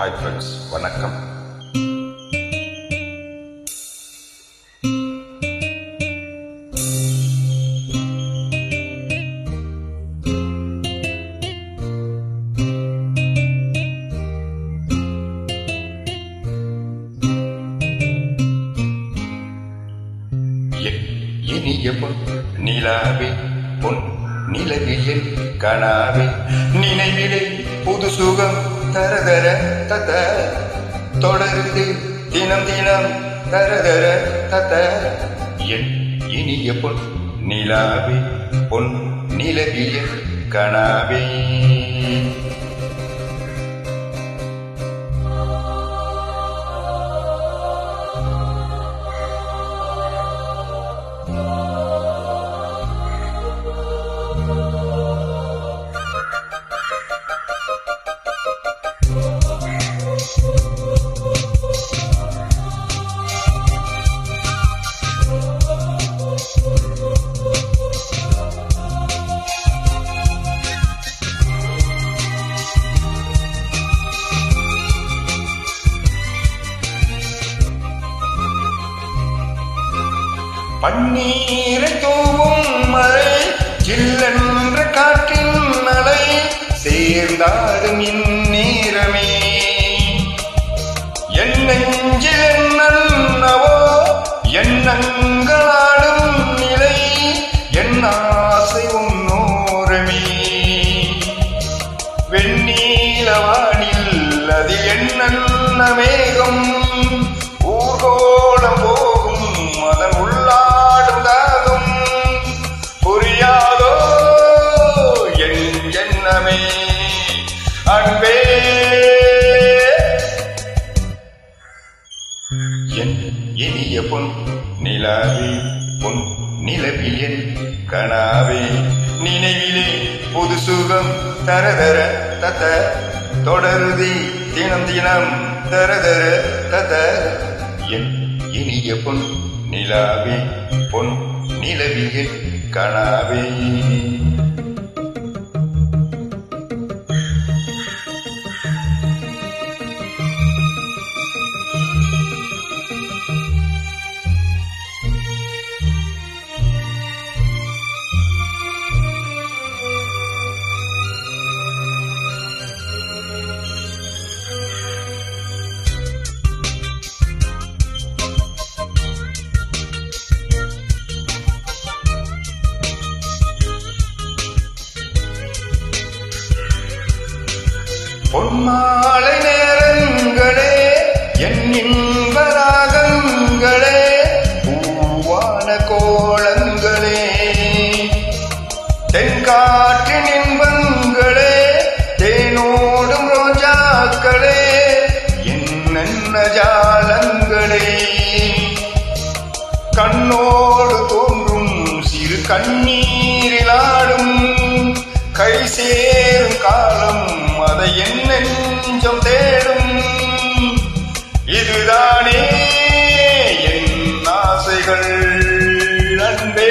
Hi friends வணக்கம். இனிய பொன் நிலாவே பொன் நிலவியல் கனாவே நினைவிலே புது சுகம் தரதர தத தொடருது தினம் தினம் தரதர தத என் இனிய பொன் நிலாவே பொன் நிலவிய கனாவே. பன்னீர் தூவும் மழை சில்லென்ற காற்றின் மலை சேர்ந்தாடும் இந்நேரமே. என் நெஞ்சில் என்னவோ எண்ணங்களாடும் நிலை என் ஆசை உன்னோரமே. வெண்ணீலவானில் அது என்னென்ன மேகம் என் இனிய பொன் நிலாவே பொன் நிலவில் என் கனாவே நினைவிலே புது சுகம் தரதர தத தொடருதி தினம் தினம் தரதர தத. என் இனிய பொன் நிலாவே பொன் நிலவில் என் கனாவே. பொன்மாலை நேரங்களே என் இன்பராகங்களே பூவான கோலங்களே. தென்காற்றின் இன்பங்களே தேனோடும் ரோஜாக்களே என்னென்ன ஜாலங்களே. கண்ணோடு தோன்றும் சிறு கண்ணீரிலாடும் கை சேரும் காலம் அதை என்ன நெஞ்சம் தேடும். இதுதானே என் ஆசைகள் அன்பே.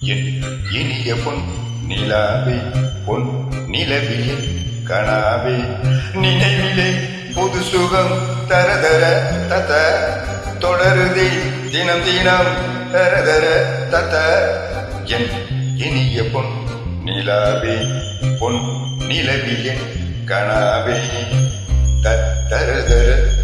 என் இனிய பொன் நிலாவே பொன் நிலவிலே கனாவே நினைவிலே புது சுகம் தரதர தத தொடருதே தினம் தினம் தரதர தத என் இனிய பொன் நிலாவே பொன் நிலவியன் கனாவே. தத்தருதரு